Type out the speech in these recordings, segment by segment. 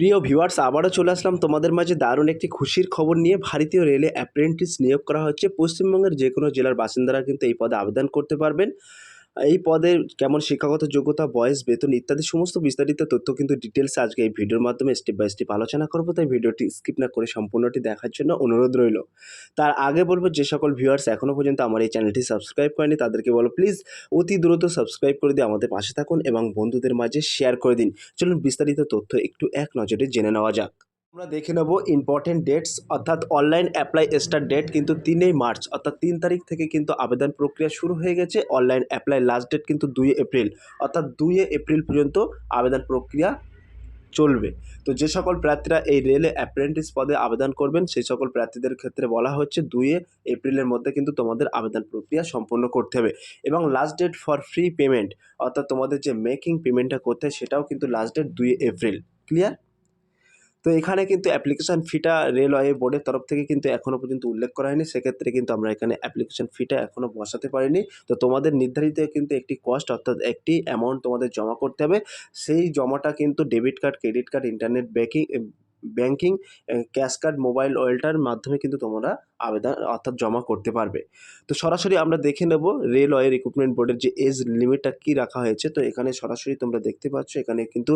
প্রিয় ভিউয়ার্স আবারও চলে আসলাম তোমাদের মাঝে দারুণ একটি খুশির খবর নিয়ে। ভারতীয় রেলে অ্যাপ্রেন্টিস নিয়োগ করা হচ্ছে। পশ্চিমবঙ্গের যে কোনো জেলার বাসিন্দারা কিন্তু এই পদে আবেদন করতে পারবেন। এই পদের কেমন শিক্ষাগত যোগ্যতা, বয়স, বেতন ইত্যাদি সমস্ত বিস্তারিত তথ্য কিন্তু ডিটেলস আজকে এই ভিডিওর মাধ্যমে স্টেপ বাই স্টেপ আলোচনা করব। তাই ভিডিওটি স্কিপ না করে সম্পূর্ণটি দেখার জন্য অনুরোধ রইল। তার আগে বলব, যে সকল ভিউয়ার্স এখনও পর্যন্ত আমার এই চ্যানেলটি সাবস্ক্রাইব করেনি তাদেরকে বলো প্লিজ অতি দ্রুত সাবস্ক্রাইব করে দিয়ে আমাদের পাশে থাকুন এবং বন্ধুদের মাঝে শেয়ার করে দিন। চলুন বিস্তারিত তথ্য একটু এক নজরে জেনে নেওয়া যাক। আমরা দেখে নেব ইম্পর্টেন্ট ডেটস অর্থাৎ অনলাইন অ্যাপ্লাই স্টার্ট ডেট কিন্তু তিনই মার্চ, অর্থাৎ তিন তারিখ থেকে কিন্তু আবেদন প্রক্রিয়া শুরু হয়ে গেছে। অনলাইন অ্যাপ্লাই লাস্ট ডেট কিন্তু দুই এপ্রিল, অর্থাৎ দুই এপ্রিল পর্যন্ত আবেদন প্রক্রিয়া চলবে। তো যে সকল প্রার্থীরা এই রেলে অ্যাপ্রেন্টিস পদে আবেদন করবেন, সেই সকল প্রার্থীদের ক্ষেত্রে বলা হচ্ছে দুই এপ্রিলের মধ্যে কিন্তু তোমাদের আবেদন প্রক্রিয়া সম্পন্ন করতে হবে। এবং last date for free payment অর্থাৎ তোমাদের যে মেকিং পেমেন্টটা করতে সেটাও কিন্তু লাস্ট ডেট দুই এপ্রিল। ক্লিয়ার তো এখানে কিন্তু অ্যাপ্লিকেশান ফিটা রেলওয়ে বোর্ডের তরফ থেকে কিন্তু এখনও পর্যন্ত উল্লেখ করা হয়নি। সেক্ষেত্রে কিন্তু আমরা এখানে অ্যাপ্লিকেশান ফিটা এখনও বসাতে পারিনি। তো তোমাদের নির্ধারিত কিন্তু একটি কস্ট অর্থাৎ একটি অ্যামাউন্ট তোমাদের জমা করতে হবে। সেই জমাটা কিন্তু debit card credit card internet banking banking cash card mobile ওয়েলটার মাধ্যমে কিন্তু তোমরা আবেদন, অর্থাৎ জমা করতে পারবে। তো সরাসরি আমরা দেখে নেব রেলওয়ে রিক্রুটমেন্ট বোর্ডের যে এজ লিমিটটা কী রাখা হয়েছে। তো এখানে সরাসরি তোমরা দেখতে পাচ্ছ, এখানে কিন্তু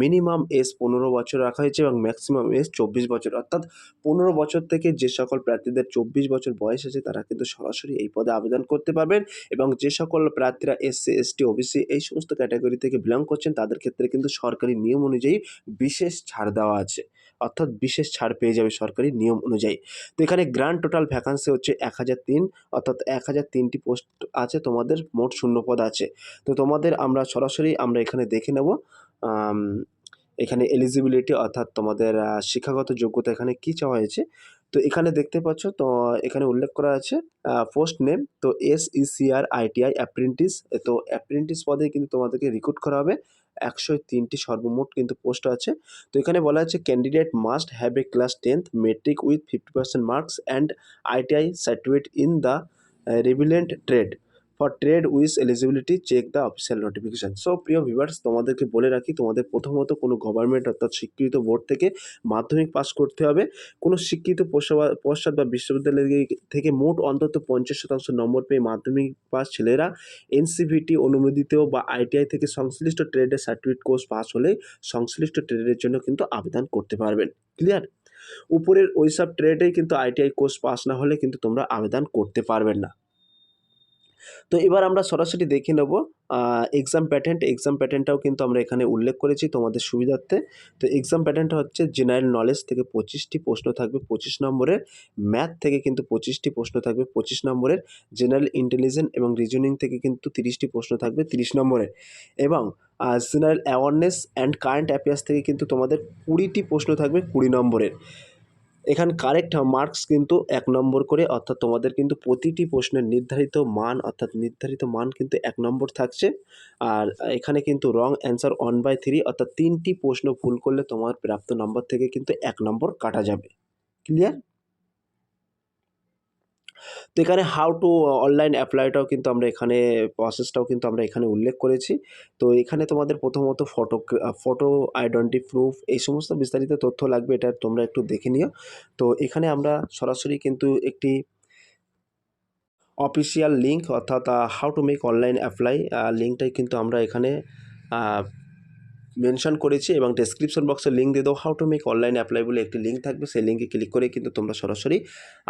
মিনিমাম এজ পনেরো বছর রাখা হয়েছে এবং ম্যাক্সিমাম এজ চব্বিশ বছর। অর্থাৎ পনেরো বছর থেকে যে সকল প্রার্থীদের চব্বিশ বছর বয়স আছে, তারা কিন্তু সরাসরি এই পদে আবেদন করতে পারবেন এবং যে সকল প্রার্থীরা এসসি, এসটি, ওবিসি এই সমস্ত ক্যাটাগরি থেকে বিলং করছেন, তাদের ক্ষেত্রে কিন্তু সরকারি নিয়ম অনুযায়ী বিশেষ ছাড় দেওয়া আছে। অর্থাৎ বিশেষ ছাড় পেয়ে যাবে সরকারি নিয়ম অনুযায়ী। তো এখানে গ্র্যান্ড টোটাল ভ্যাকান্সি হচ্ছে এক হাজার তিন, অর্থাৎ এক হাজার তিনটি পোস্ট আছে, তোমাদের মোট শূন্য পদ আছে। তো তোমাদের আমরা সরাসরি আমরা এখানে দেখে নেব এখানে এলিজিবিলিটি অর্থাৎ তোমাদের শিক্ষাগত যোগ্যতা এখানে কী চাওয়া হয়েছে। তো এখানে দেখতে পাচ্ছ, তো এখানে উল্লেখ করা আছে পোস্ট নেম তো এস ইসিআর আইটিআই অ্যাপ্রেন্টিস তো অ্যাপ্রেন্টিস পদে কিন্তু তোমাদেরকে রিক্রুট করা হবে। একশো তিনটি সর্বমোট কিন্তু পোস্ট আছে। তো এখানে বলা আছে candidate must have a class tenth matric with fifty percent marks and ITI certificate in the relevant trade for trade with eligibility check the official notification so প্রিয় ভিভার্স তোমাদেরকে বলে রাখি, তোমাদের প্রথমত কোনো গভর্নমেন্ট অর্থাৎ স্বীকৃত বোর্ড থেকে মাধ্যমিক পাস করতে হবে। কোনো স্বীকৃত পশ্চাৎ বা বিশ্ববিদ্যালয় থেকে মোট অন্তত পঞ্চাশ শতাংশ নম্বর পেয়ে মাধ্যমিক পাস ছেলেরা এনসিভিটি অনুমোদিত বা আইটিআই থেকে সংশ্লিষ্ট ট্রেডের সার্টিফিকেট কোর্স পাস হলে সংশ্লিষ্ট ট্রেডের জন্য কিন্তু আবেদন করতে পারবেন। ক্লিয়ার উপরের ওইসব ট্রেডেই কিন্তু আইটিআই কোর্স পাস না হলে কিন্তু তোমরা আবেদন করতে পারবেন না। তো এবার আমরা সরাসরি দেখে নেব এক্সাম প্যাটেন্ট এক্সাম প্যাটেন্টটাও কিন্তু আমরা এখানে উল্লেখ করেছি তোমাদের সুবিধার্থে। তো এক্সাম প্যাটার্নটা হচ্ছে জেনারেল নলেজ থেকে পঁচিশটি প্রশ্ন থাকবে পঁচিশ নম্বরের। ম্যাথ থেকে কিন্তু পঁচিশটি প্রশ্ন থাকবে পঁচিশ নম্বরের। জেনারেল ইন্টেলিজেন্স এবং রিজনিং থেকে কিন্তু তিরিশটি প্রশ্ন থাকবে তিরিশ নম্বরের। এবং general awareness and current affairs থেকে কিন্তু তোমাদের কুড়িটি প্রশ্ন থাকবে কুড়ি নম্বরের। এখানে কারেক্ট মার্কস কিন্তু এক নম্বর করে, অর্থাৎ তোমাদের কিন্তু প্রতিটি প্রশ্নের নির্ধারিত মান, অর্থাৎ নির্ধারিত মান কিন্তু এক নম্বর থাকছে। আর এখানে কিন্তু wrong answer one by three অর্থাৎ তিনটি প্রশ্ন ভুল করলে তোমার প্রাপ্ত নম্বর থেকে কিন্তু এক নম্বর কাটা যাবে। ক্লিয়ার তো এখানে হাউ টু অনলাইন অ্যাপ্লাইটাও কিন্তু আমরা এখানে প্রসেসটাও কিন্তু আমরা এখানে উল্লেখ করেছি। তো এখানে তোমাদের প্রথমত ফটো ফটো আইডেন্টি প্রুফ এই সমস্ত বিস্তারিত তথ্য লাগবে, এটা তোমরা একটু দেখে নিও। তো এখানে আমরা সরাসরি কিন্তু একটি অফিসিয়াল লিঙ্ক অর্থাৎ how to make online apply লিঙ্কটাই কিন্তু আমরা এখানে মেনশন করেছি এবং ডেসক্রিপশন বক্সে লিঙ্ক দিয়ে দাও how to make online apply বলে একটি লিঙ্ক থাকবে। সেই লিঙ্কে ক্লিক করে কিন্তু তোমরা সরাসরি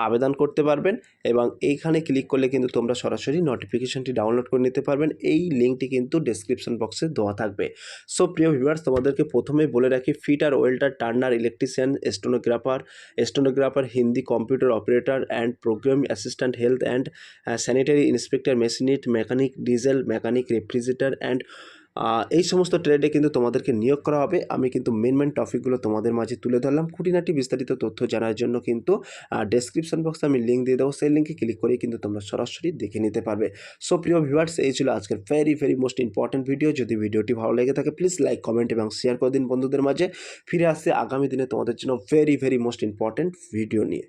আবেদন করতে পারবেন এবং এইখানে ক্লিক করলে কিন্তু তোমরা সরাসরি নোটিফিকেশনটি ডাউনলোড করে নিতে পারবেন। এই লিঙ্কটি কিন্তু ডেসক্রিপশন বক্সে দেওয়া থাকবে। সো প্রিয় ভিউয়ার্স তোমাদেরকে প্রথমেই বলে রাখি fitter welder turner electrician stenographer stenographer Hindi computer operator and programme assistant health and sanitary inspector machinist mechanic diesel mechanic refrigerator and এই সমস্ত ট্রেডে কিন্তু তোমাদেরকে নিয়োগ করা হবে। আমি কিন্তু মেন মেন টপিকগুলো তোমাদের মাঝে তুলে ধরলাম। খুঁটিনাটি বিস্তারিত তথ্য জানার জন্য কিন্তু ডেসক্রিপশন বক্সে আমি লিঙ্ক দিয়ে দেবো। সেই লিঙ্কে ক্লিক করে কিন্তু তোমরা সরাসরি দেখে নিতে পারবে। সো প্রিয় ভিউয়ার্স এই ছিল আজকের very very most important video যদি ভিডিওটি ভালো লেগে থাকে প্লিজ লাইক কমেন্ট এবং শেয়ার করে দিন বন্ধুদের মাঝে। ফিরে আসছে আগামী দিনে তোমাদের জন্য very very most important video নিয়ে।